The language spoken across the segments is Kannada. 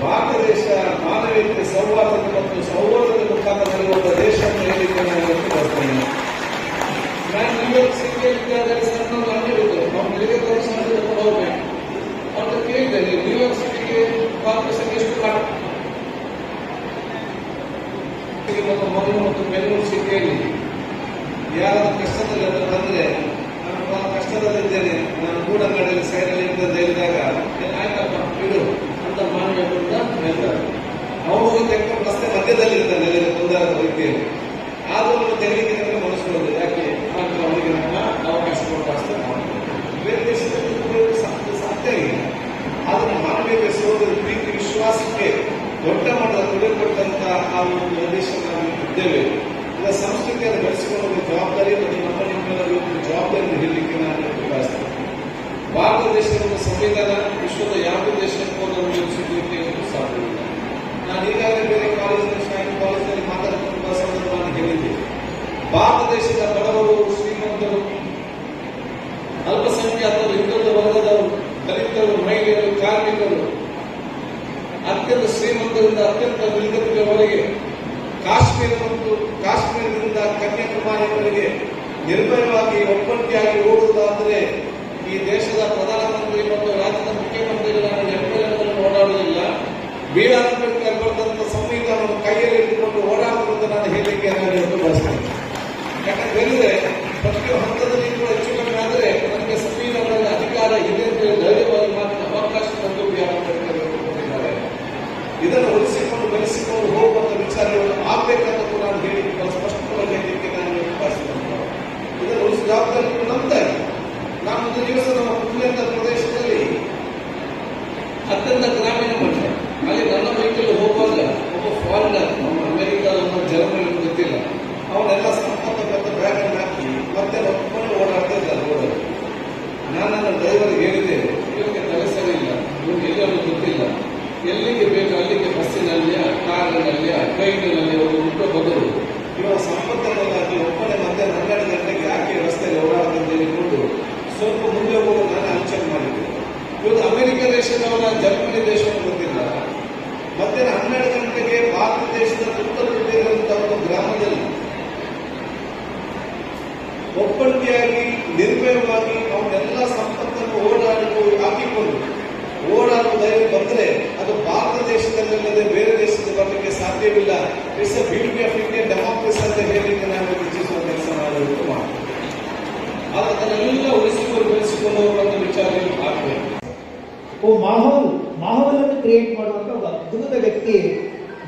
ಭಾರತ ದೇಶ ಮಾನವೀಯತೆ ಸೌಹಾರ್ದ ಮತ್ತು ಸೌಹಾರ್ದ ಮುಖಾಂತರ ನಡೆಯುವ ದೇಶವನ್ನು ಹೇಳಿಕೆ ನಾನು ಬರ್ತೇನೆ ನಾನು ನ್ಯೂಯಾರ್ಕ್ ಸಿಟಿಯಲ್ಲಿದ್ದಾಗ ನಾನು ಹೇಳಿದ್ದು ನಾವು ಬೆಳಿಗ್ಗೆ ತೋರಿಸ ಹೋಗ್ಬೇಕು. ಅಂತ ಕೇಳಿದ್ದೆ ನ್ಯೂಯಾರ್ಕ್ ಸಿಟಿಗೆ ಕಾಂಗ್ರೆಸ್ ಮತ್ತು ಮಂಗಳೂರು ಮತ್ತು ಬೆಂಗಳೂರು ಸಿಟಿಯಲ್ಲಿ ಕಷ್ಟದಲ್ಲಿ ಬಂದ್ರೆ ನಾನು ಬಹಳ ಕಷ್ಟದಲ್ಲಿದ್ದೇನೆ. ನಾನು ಗೂಡಂಗಡಿಯಲ್ಲಿ ಸೇರಲಿ ಇರ್ತದೆ ಹೇಳಿದಾಗ ಮಟ್ಟದ ಕೊಡುಗೆ ಕೊಟ್ಟಂತ ಆ ಒಂದು ದೇಶ ನಾವು ಇದ್ದೇವೆ ಇದರ ಸಂಸ್ಕೃತಿಯನ್ನು ಬೆಳೆಸಿಕೊಳ್ಳುವ ಜವಾಬ್ದಾರಿ ಮತ್ತು ನಮ್ಮ ನಿಮ್ಮೆಲ್ಲರ ಒಂದು ಜವಾಬ್ದಾರಿಯನ್ನು ಹೇಳಲಿಕ್ಕೆ ನಾನು ಬಯಸ್ತೇನೆ ಭಾರತ ದೇಶದ ಒಂದು ಸಂವಿಧಾನ ವಿಶ್ವದ ಯಾವುದೇ ದೇಶಕ್ಕೂ ಅದನ್ನು ಸಿಗಲಿಕ್ಕೆ ಸಾಧ್ಯವಿಲ್ಲ ನಾನು ಈಗಾಗಲೇ ಬೇರೆ ಕಾಲೇಜಿನ ಶಾಲೆ ಕಾಲೇಜಿನಲ್ಲಿ ಮಾತಾಡುತ್ತಿರುವ ಸಂದರ್ಭ ನಾನು ಹೇಳಿದ್ದೆ ಭಾರತ ದೇಶದ ಅತ್ಯಂತ ಶ್ರೀಮಂತರಿಂದ ಅತ್ಯಂತ ನಿರ್ಗತಿಗಳವರೆಗೆ ಕಾಶ್ಮೀರ ಮತ್ತು ಕಾಶ್ಮೀರದಿಂದ ಕನ್ಯಾಕುಮಾರಿಯವರೆಗೆ ನಿರ್ಭಯವಾಗಿ ಒಬ್ಬಂಟಿಯಾಗಿ ಓಡುವುದಾದರೆ ಈ ದೇಶದ ಪ್ರಧಾನಮಂತ್ರಿ ಮತ್ತು ರಾಜ್ಯದ ಮುಖ್ಯಮಂತ್ರಿಗಳನ್ನು ಎಪ್ಪೆಲ್ಲವನ್ನು ಓಡಾಡುವುದಿಲ್ಲ. ಬಿ ಎಲ್ಲಿಗೆ ಬೇಕು ಅಲ್ಲಿಗೆ ಬಸ್ಸಿನಲ್ಲಿ ಕಾರಿನಲ್ಲಿ ಟ್ರೈನಿನಲ್ಲಿ ಅವರು ಮುಟ್ಟ ಬದಲು ಇವಾಗ ಸಂಪತ್ತಲ್ಲಿ ಒಬ್ಬನೇ ಮತ್ತೆ ಹನ್ನೆರಡು ಗಂಟೆಗೆ ಯಾಕೆ ರಸ್ತೆಯಲ್ಲಿ ಓಡಾಡ್ತಂತ ಹೇಳಿಕೊಂಡು ಸ್ವಲ್ಪ ಮುಂದೆ ಹೋಗಿ ನಾನು ಆಲೋಚನೆ ಮಾಡಿದ್ದೆ. ಇವತ್ತು ಅಮೆರಿಕ ದೇಶದವರ ಜರ್ಮನಿ ದೇಶವನ್ನು ಗೊತ್ತಿಲ್ಲ. ಮತ್ತೆ ಹನ್ನೆರಡು ಗಂಟೆಗೆ ಭಾರತ ದೇಶದ ಸುತ್ತಮುತ್ತ ಒಂದು ಗ್ರಾಮದಲ್ಲಿ ಒಬ್ಬಂಟಿಯಾಗಿ ನಿರ್ಭಯವಾಗಿ ಅವನ್ನೆಲ್ಲ ಸಂಪತ್ತನ್ನು ಓಡಾಡಿ ಹಾಕಿಕೊಂಡು, ಓಡಾಡುವ ಬಂದರೆ ಅದು ಭಾರತ ದೇಶದಲ್ಲದೆ ಬೇರೆ ದೇಶದ ಬರಲಿಕ್ಕೆ ಸಾಧ್ಯವಿಲ್ಲ. It's a beauty of Indian democracy ಅಂತ ಹೇಳಲಿಕ್ಕೆ ನಾವು ಹೆಚ್ಚಿಸುವ ಕೆಲಸ ಮಾಡಬೇಕು ಮಾಡ್ತೀನಿ ಆದ್ರೆ ಅದನ್ನೆಲ್ಲ ಉಳಿಸಿಕೊಂಡು ಬೆಳೆಸಿಕೊಂಡು ಹೋಗುವಂತ ವಿಚಾರ ಆಗ್ಬೇಕು ಓ ಮಾಹೋಲ್ ಮಾಹೋಲನ್ನು ಕ್ರಿಯೇಟ್ ಮಾಡುವಂತ ಒಬ್ಬ ಅದ್ಭುತ ವ್ಯಕ್ತಿ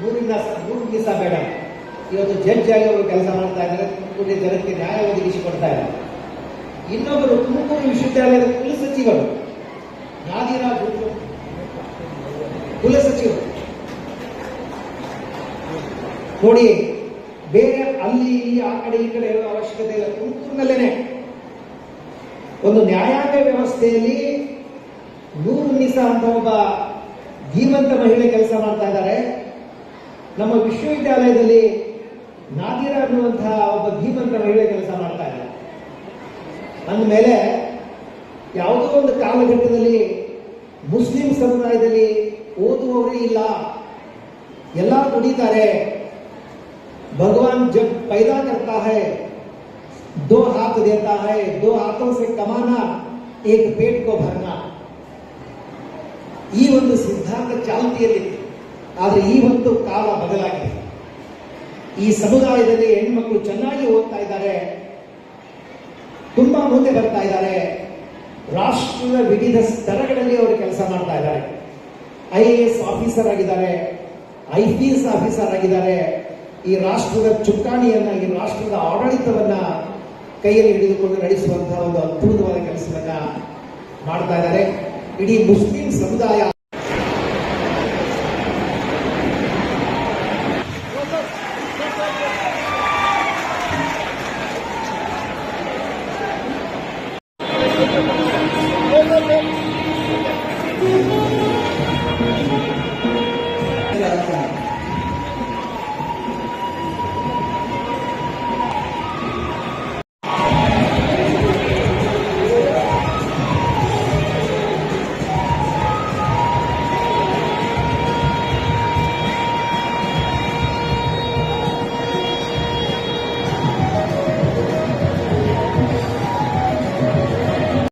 ನೂರಿಂದ ನೂರು ದಿವಸ ಬೇಡ. ಇವತ್ತು ಜಡ್ಜ್ ಆಗಿ ಅವರು ಕೆಲಸ ಮಾಡ್ತಾ ಇದ್ದಾರೆ ಜನಕ್ಕೆ ನ್ಯಾಯ ಒದಗಿಸಿಕೊಡ್ತಾ ಇದ್ದಾರೆ. ಇನ್ನೊಬ್ಬರು ತುಮಕೂರು ವಿಶ್ವವಿದ್ಯಾಲಯದ ಕುಲಸಚಿವರು. ನಾದಿರಾಜ್ ಕುಲಸಚಿವರು ನೋಡಿ, ಬೇರೆ ಅಲ್ಲಿ ಇಲ್ಲಿ ಆ ಕಡೆ ಈ ಕಡೆ ಇರೋ ಅವಶ್ಯಕತೆ ಇಲ್ಲ. ತುಮಕೂರಿನಲ್ಲೇನೆ. ಒಂದು ನ್ಯಾಯಾಂಗ ವ್ಯವಸ್ಥೆಯಲ್ಲಿ ನೂರು ನಿಸಾ ಅಂತ ಒಬ್ಬ ಧೀಮಂತ ಮಹಿಳೆ ಕೆಲಸ ಮಾಡ್ತಾ ಇದ್ದಾರೆ. ನಮ್ಮ ವಿಶ್ವವಿದ್ಯಾಲಯದಲ್ಲಿ ನಾದಿರ ಅನ್ನುವಂತಹ ಒಬ್ಬ ಧೀಮಂತ ಮಹಿಳೆ ಕೆಲಸ ಮಾಡ್ತಾ ಇದ್ದಾರೆ. ಅಂದಮೇಲೆ ಯಾವುದೋ ಒಂದು ಕಾಲಘಟ್ಟದಲ್ಲಿ ಮುಸ್ಲಿಂ ಸಮುದಾಯದಲ್ಲಿ ಓದುವವರೇ ಇಲ್ಲ. ಎಲ್ಲ ಕುಡಿತಾರೆ ಭಗವಾನ್ ಜಗ್ ಪೈದಾ ಕರ್ತಾ है ದೋ हाथ देता है दो हाथों से कमाना एक पेट को भरना ಈ ಒಂದು ಸಿದ್ಧಾಂತ ಚಾಲ್ತಿಯಲ್ಲಿತ್ತು ಈ ಒಂದು ಕಾಲ ಬದಲಾಗಿದೆ. ಈ ಸಮುದಾಯದಲ್ಲಿ ಹೆಣ್ಮಕ್ಳು ಚೆನ್ನಾಗಿ ಓದ್ತಾ ಇದ್ದಾರೆ. ತುಂಬಾ ಮುಂದೆ ಬರ್ತಾ ಇದ್ದಾರೆ. ರಾಷ್ಟ್ರದ ವಿವಿಧ ಸ್ತರಗಳಲ್ಲಿ ಅವರು ಕೆಲಸ ಮಾಡ್ತಾ ಇದ್ದಾರೆ. ಐ ಎ ಎಸ್ ಆಫೀಸರ್ ಆಗಿದ್ದಾರೆ, ಐ ಪಿ ಎಸ್ ಆಫೀಸರ್ ಆಗಿದ್ದಾರೆ. ಈ ರಾಷ್ಟ್ರದ ಚುಕ್ಕಾಣಿಯನ್ನ, ಈ ರಾಷ್ಟ್ರದ ಆಡಳಿತವನ್ನ ಕೈಯಲ್ಲಿ ಹಿಡಿದುಕೊಂಡು ನಡೆಸುವಂತಹ ಒಂದು ಅದ್ಭುತವಾದ ಕೆಲಸವನ್ನ ಮಾಡ್ತಾ ಇದ್ದಾರೆ. ಇಡೀ ಮುಸ್ಲಿಂ ಸಮುದಾಯ